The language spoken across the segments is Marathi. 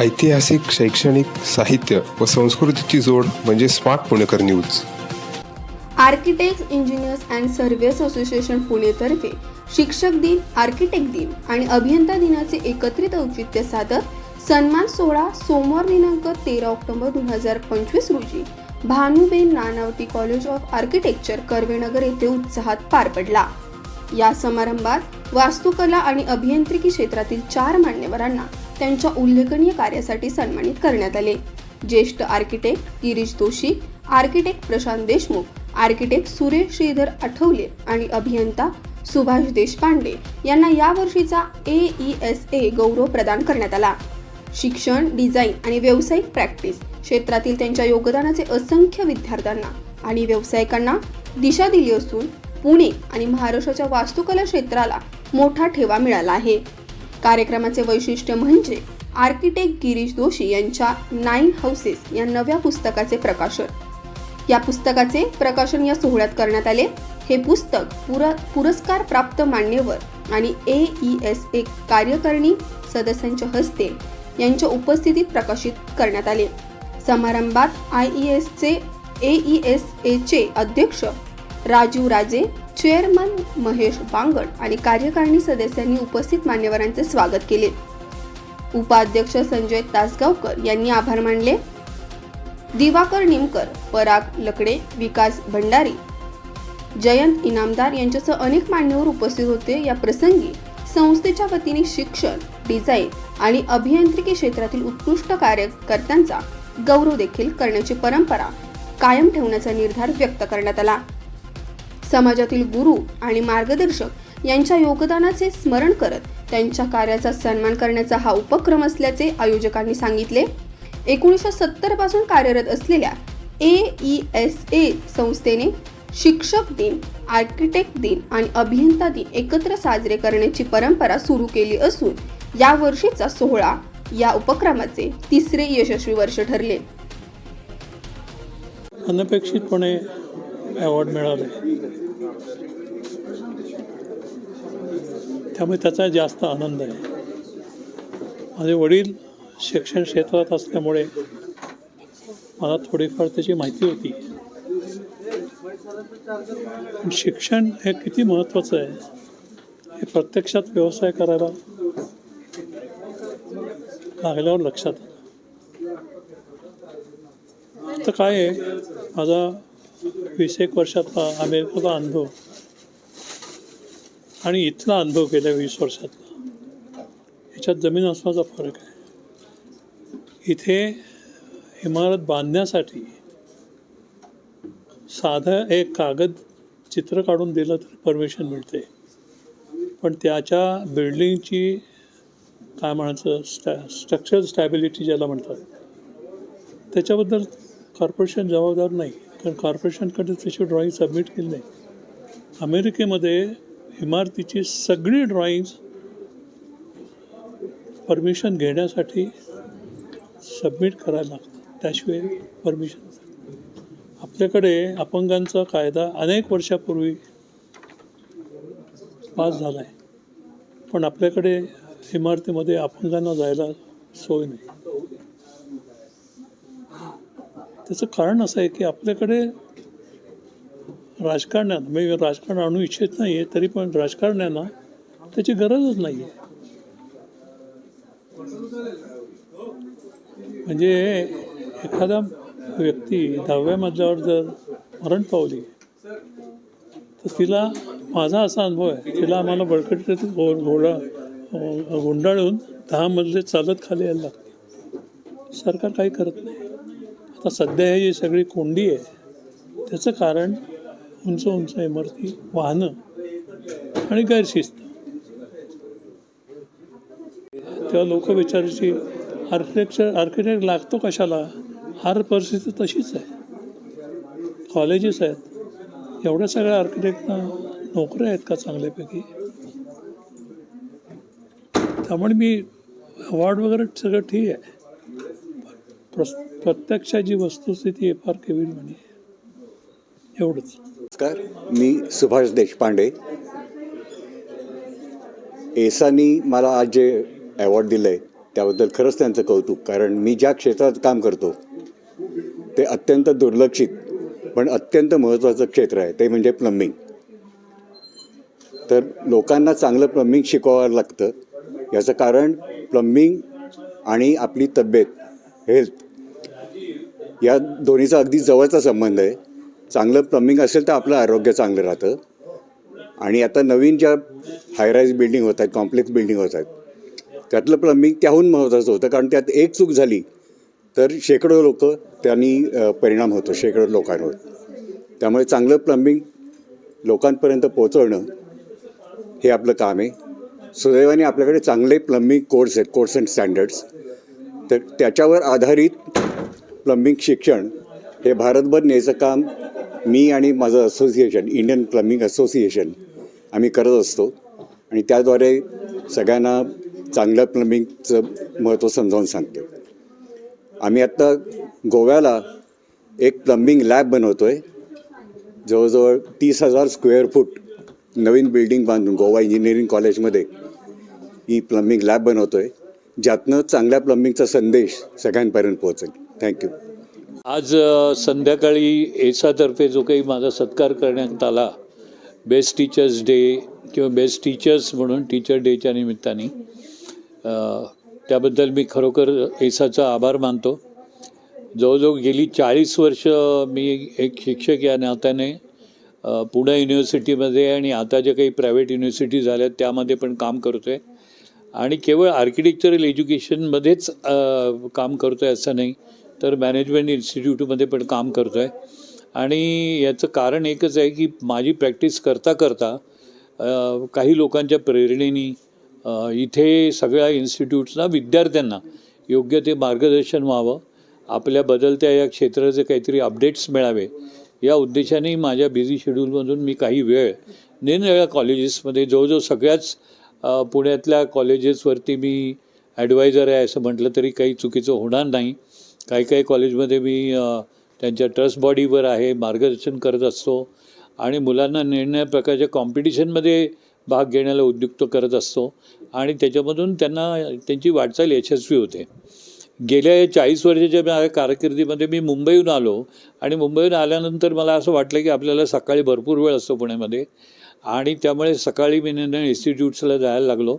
ऐतिहासिक शैक्षणिक साहित्य व संस्कृतीची जोड म्हणजे smart Punekar news. Architect engineers and service association पुणेतर्फे शिक्षक दिन आर्किटेक्ट दिन आणि अभियंता दिनाचे एकत्रित औचित्य साधत सन्मान सोहळा सोमवार दिनांक तेरा ऑक्टोबर दोन हजार पंचवीस रोजी Bhanuben Nanavati college of architecture Karvenagar येथे उत्साहात पार पडला. या समारंभात वास्तुकला आणि अभियांत्रिकी क्षेत्रातील चार मान्यवरांना त्यांच्या उल्लेखनीय कार्यासाठी सन्मानित करण्यात आले. ज्येष्ठ architect Girish Doshi architect Prashant Deshmukh architect Suresh Shridhar Athavale आणि अभियंता सुभाष देशपांडे यांना यावर्षीचा ए ई एस ए गौरव प्रदान करण्यात आला. शिक्षण डिझाईन आणि व्यावसायिक प्रॅक्टिस क्षेत्रातील त्यांच्या योगदानाचे असंख्य विद्यार्थ्यांना आणि व्यावसायिकांना दिशा दिली असून पुणे आणि महाराष्ट्राच्या वास्तुकला क्षेत्राला मोठा ठेवा मिळाला आहे. कार्यक्रमाचे वैशिष्ट्य म्हणजे आर्किटेक्ट गिरीश जोशी यांच्या नाईन हाऊसेस या नव्या पुस्तकाचे प्रकाशन. या पुस्तकाचे प्रकाशन या सोहळ्यात करण्यात आले. हे पुस्तक पुर पुरस्कार प्राप्त मान्यवर आणि ए ई एस ए कार्यकारिणी सदस्यांच्या हस्ते यांच्या उपस्थितीत प्रकाशित करण्यात आले. समारंभात आय ई एसचे ए ई एस एचे अध्यक्ष राजीव राजे चेअरमन महेश बांगड आणि कार्यकारिणी सदस्यांनी उपस्थित मान्यवरांचे स्वागत केले. उपाध्यक्ष संजय तासगावकर यांनी आभार मानले. दिवाकर निमकर पराग लकडे विकास भंडारी जयंत इनामदार यांच्यासह अनेक मान्यवर उपस्थित होते. या प्रसंगी संस्थेच्या वतीने शिक्षण डिझाईन आणि अभियांत्रिकी क्षेत्रातील उत्कृष्ट कार्यकर्त्यांचा गौरव देखील करण्याची परंपरा कायम ठेवण्याचा निर्धार व्यक्त करण्यात आला. समाजातील गुरु आणि मार्गदर्शक यांच्या योगदानाचे स्मरण करत त्यांच्या कार्याचा सन्मान करण्याचा हा उपक्रम असल्याचे आयोजकांनी सांगितले. एकोणीसशे सत्तरपासून कार्यरत असलेल्या ए ई एस ए संस्थेने शिक्षक दिन आर्किटेक्ट दिन आणि अभियंता दिन एकत्र साजरे करण्याची परंपरा सुरू केली असून या वर्षीचा सोहळा या उपक्रमाचे तिसरे यशस्वी वर्ष ठरले. अनपेक्षितपणे अवॉर्ड मिळाले. त्यामुळे त्याचा जास्त आनंद आहे. माझे वडील शिक्षण क्षेत्रात असल्यामुळे मला थोडीफार त्याची माहिती होती. शिक्षण हे किती महत्त्वाचं आहे हे प्रत्यक्षात व्यवसाय करायला लागल्यावर लक्षात आलं. तर काय आहे माझा वीस एक वर्षातला अमेरिकेचा अनुभव. आणि इथला अनुभव गेल्या वीस वर्षातला. याच्यात जमीन असण्याचा फरक आहे. इथे इमारत बांधण्यासाठी साधं एक कागद चित्र काढून दिलं तर परमिशन मिळते. पण त्याच्या बिल्डिंगची काय म्हणायचं स्टॅ स्ट्रक्चर स्टॅबिलिटी ज्याला म्हणतात त्याच्याबद्दल कॉर्पोरेशन जबाबदार नाही. कारण कॉर्पोरेशनकडे त्याची ड्रॉईंग सबमिट केली नाही. अमेरिकेमध्ये इमारतीची सगळी ड्रॉईंग्स परमिशन घेण्यासाठी सबमिट करायला लागतात. त्याशिवाय परमिशन आपल्याकडे अपंगांचा कायदा अनेक वर्षापूर्वी पास झाला आहे पण आपल्याकडे इमारतीमध्ये अपंगांना जायला सोय नाही. त्याचं कारण असं आहे की आपल्याकडे राजकारण्यात मी राजकारण आणू इच्छित नाही आहे तरी पण राजकारण्यांना त्याची गरजच नाही आहे. म्हणजे एखादा व्यक्ती दहाव्या मजल्यावर जर मरण पावली तर तिला माझा असा अनुभव आहे. तिला आम्हाला बळकटीत घोडा गुंडाळून दहा मजले चालत खाली यायला लागते सरकार काही करत नाही. आता सध्या ही जी सगळी कोंडी आहे त्याचं कारण उंच उंच इमारती वाहनं आणि गैरशिस्त. तेव्हा लोक विचारायची आर्किटेक्चर आर्किटेक्ट लागतो कशाला? हर परिस्थिती तशीच आहे. कॉलेजेस आहेत. एवढ्या सगळ्या आर्किटेक्टना नोकऱ्या आहेत का चांगल्यापैकी? त्यामुळे मी अवॉर्ड वगैरे सगळं ठीक आहे. प्रस प्रत्यक्षाची वस्तुस्थिती आहे फार केवळ म्हणे. एवढंच. नमस्कार मी सुभाष देशपांडे. एसानी मला आज जे अवॉर्ड दिलं आहे त्याबद्दल खरंच त्यांचं कौतुक. कारण मी ज्या क्षेत्रात काम करतो ते अत्यंत दुर्लक्षित पण अत्यंत महत्त्वाचं क्षेत्र आहे. ते म्हणजे प्लंबिंग तर लोकांना चांगलं प्लंबिंग शिकवावं लागतं. याचं कारण प्लंबिंग आणि आपली तब्येत हेल्थ या दोन्हीचा अगदी जवळचा संबंध आहे. चांगलं प्लंबिंग असेल तर आपलं आरोग्य चांगलं राहतं. आणि आता नवीन ज्या हायराईज बिल्डिंग होत आहेत कॉम्प्लेक्स बिल्डिंग होत आहेत त्यातलं प्लंबिंग त्याहून महत्त्वाचं होतं. कारण त्यात एक चूक झाली तर शेकडो लोक त्यांनी परिणाम होतो शेकडो लोकांवर. त्यामुळे चांगलं प्लंबिंग लोकांपर्यंत पोचवणं हे आपलं काम आहे. सुदैवाने आपल्याकडे चांगले प्लंबिंग कोर्स आहेत कोर्स अँड स्टँडर्ड्स तर त्याच्यावर आधारित प्लंबिंग शिक्षण हे भारतभर न्यायचं काम मी आणि माझं असोसिएशन इंडियन प्लंबिंग असोसिएशन आम्ही करत असतो. आणि त्याद्वारे सगळ्यांना चांगल्या प्लंबिंगचं महत्त्व समजावून सांगतो. आम्ही आत्ता गोव्याला एक प्लंबिंग लॅब बनवतो आहे जवळजवळ तीस हजार स्क्वेअर फूट नवीन बिल्डिंग बांधून गोवा इंजिनिअरिंग कॉलेजमध्ये ही प्लंबिंग लॅब बनवतो आहे ज्यातनं चांगल्या प्लंबिंगचा संदेश सगळ्यांपर्यंत पोहोचेल. थँक्यू आज संध्याकाळी एसातर्फे जो काही माझा सत्कार करण्यात आला बेस्ट टीचर्स डे किंवा बेस्ट टीचर्स म्हणून टीचर डेच्या निमित्ताने त्याबद्दल मी खरोखर एसाचा आभार मानतो. जवळजवळ गेली चाळीस वर्ष मी एक शिक्षक या नात्याने पुणे युनिव्हर्सिटीमध्ये आणि आता ज्या काही प्रायव्हेट युनिव्हर्सिटी झाल्या त्यामध्ये पण काम करतो आहे आणि केवळ आर्किटेक्चरल एज्युकेशनमध्येच काम करतो आहे असं नाही. तर मॅनेजमेंट इन्स्टिट्यूटमध्ये पण काम करतो आहे आणि याचं कारण एकच आहे की माझी प्रॅक्टिस करता करता काही लोकांच्या प्रेरणेनी इथे सगळ्या इन्स्टिट्यूट्सना विद्यार्थ्यांना योग्य ते मार्गदर्शन व्हावं. आपल्या बदलत्या या क्षेत्राचे काहीतरी अपडेट्स मिळावे. या उद्देशाने माझ्या बिझी शेड्यूलमधून मी काही वेळ निरनिराळ्या कॉलेजेसमध्ये जवळजवळ सगळ्याच पुण्यातल्या कॉलेजेसवरती मी ॲडवायझर आहे असं म्हटलं तरी काही चुकीचं होणार नाही. काही काही कॉलेजमध्ये मी त्यांच्या ट्रस्ट बॉडीवर आहे मार्गदर्शन करत असतो आणि मुलांना निरनिराळ्या प्रकारच्या कॉम्पिटिशनमध्ये भाग घेण्याला उद्युक्त करत असतो आणि त्याच्यामधून त्यांना त्यांची वाटचाल यशस्वी होते. गेल्या चाळीस वर्षाच्या माझ्या कारकिर्दीमध्ये मी मुंबईहून आलो आणि मुंबईहून आल्यानंतर मला असं वाटलं की आपल्याला सकाळी भरपूर वेळ असतो पुण्यामध्ये आणि त्यामुळे सकाळी मी निर्णय इन्स्टिट्यूट्सला जायला लागलो.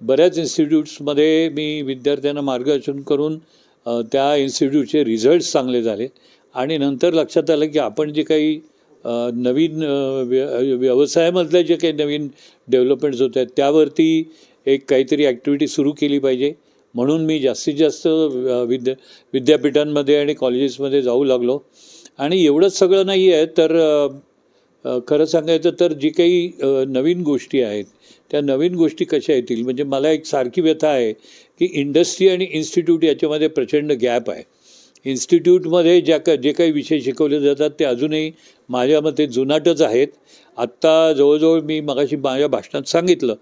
बऱ्याच इन्स्टिट्यूट्समध्ये मी विद्यार्थ्यांना मार्गदर्शन करून त्या इन्स्टिट्यूटचे रिझल्ट्स चांगले झाले. आणि नंतर लक्षात आलं की आपण जे काही नवीन व्य व्यवसायामधले जे काही नवीन डेव्हलपमेंट्स होत आहेत त्यावरती एक काहीतरी ॲक्टिव्हिटी सुरू केली पाहिजे. म्हणून मी जास्तीत जास्त विद्या विद्यापीठांमध्ये आणि कॉलेजेसमध्ये जाऊ लागलो. आणि एवढंच सगळं नाही आहे तर खरं सांगायचं तर जी काही नवीन गोष्टी आहेत त्या नवीन गोष्टी कशा येतील? म्हणजे मला एक सारखी व्यथा आहे की इंडस्ट्री आणि इन्स्टिट्यूट याच्यामध्ये प्रचंड गॅप आहे. इन्स्टिट्यूटमध्ये ज्या का जे काही विषय शिकवले जातात ते अजूनही माझ्या मते जुनाटच आहेत. आत्ता जवळजवळ मी मगाशी माझ्या भाषणात सांगितलं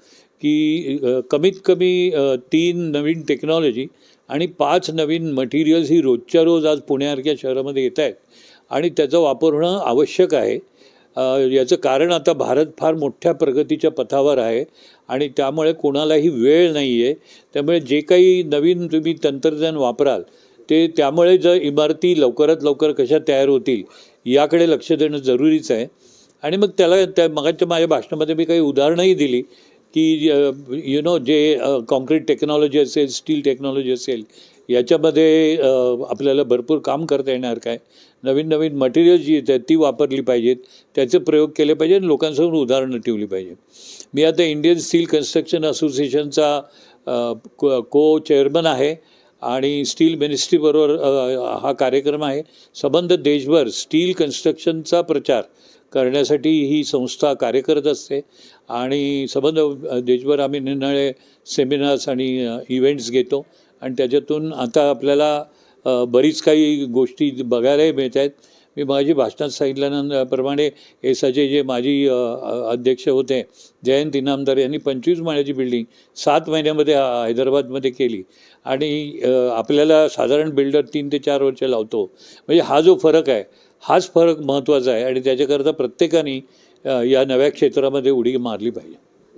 की कमीत कमी तीन नवीन टेक्नॉलॉजी आणि पाच नवीन मटेरियल्स ही रोजच्या रोज आज पुण्यासारख्या शहरामध्ये येत आहेत आणि त्याचा वापर होणं आवश्यक आहे. याचं कारण आता भारत फार मोठ्या प्रगतीच्या पथावर आहे आणि त्यामुळे कोणालाही वेळ नाही आहे त्यामुळे जे काही नवीन तुम्ही तंत्रज्ञान वापराल ते त्यामुळे जर इमारती लवकरात लवकर कशा तयार होतील याकडे लक्ष देणं जरुरीच आहे. आणि मग त्याला त्या मगाच्या माझ्या भाषणामध्ये मी काही उदाहरणंही दिली की यु नो जे कॉन्क्रीट टेक्नॉलॉजी असेल स्टील टेक्नॉलॉजी असेल याच्यामध्ये आपल्याला भरपूर काम करता येणार काय? नवीन नवीन मटेरियल जी आहेत ती वापरली पाहिजेत. त्याचे प्रयोग केले पाहिजे आणि लोकांसमोर उदाहरणं ठेवली पाहिजे मी आता इंडियन स्टील कन्स्ट्रक्शन असोसिएशनचा को चेअरमन आहे आणि स्टील मिनिस्ट्रीबरोबर हा कार्यक्रम आहे. संबंध देशभर स्टील कन्स्ट्रक्शनचा प्रचार करण्यासाठी ही संस्था कार्य करत असते आणि संबंध देशभर आम्ही निरनिराळे सेमिनार्स आणि इव्हेंट्स घेतो. आणि त्याच्यातून आता आपल्याला बरीच काही गोष्टी बघायलाही मिळत आहेत मी माझी भाषणात सांगितल्यानंतरप्रमाणे एसाचे जे माजी अध्यक्ष होते जयंत इनामदार यांनी पंचवीस माळ्याची बिल्डिंग सात महिन्यामध्ये हैदराबादमध्ये केली. आणि आपल्याला साधारण बिल्डर तीन ते चार वर्ष लावतो. म्हणजे हा जो फरक आहे हाच फरक महत्त्वाचा आहे आणि त्याच्याकरता प्रत्येकाने या नव्या क्षेत्रामध्ये उडी मारली पाहिजे.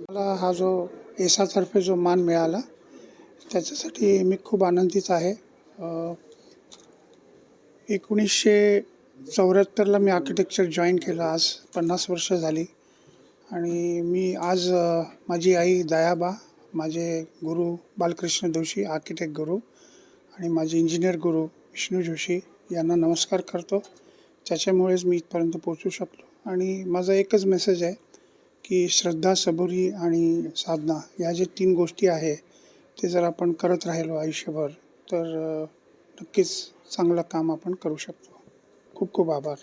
मला हा जो एसातर्फे जो मान मिळाला त्याच्यासाठी मी खूप आनंदीच आहे. एकोणीसशे चौऱ्याहत्तरला मी आर्किटेक्चर जॉईन केलं आज पन्नास वर्ष झाली. आणि मी आज माझी आई दयाबा माझे गुरु बालकृष्ण जोशी आर्किटेक्ट गुरु आणि माझे इंजिनियर गुरु विष्णू जोशी यांना नमस्कार करतो. त्याच्यामुळेच मी इथपर्यंत पोचू शकलो. आणि माझा एकच मेसेज आहे की श्रद्धा सबुरी आणि साधना या जे तीन गोष्टी आहे ते जर आपण करत राहिलो आयुष्यभर तर नक्कीच चांगलं काम आपण करू शकतो. खूप खूप आभार.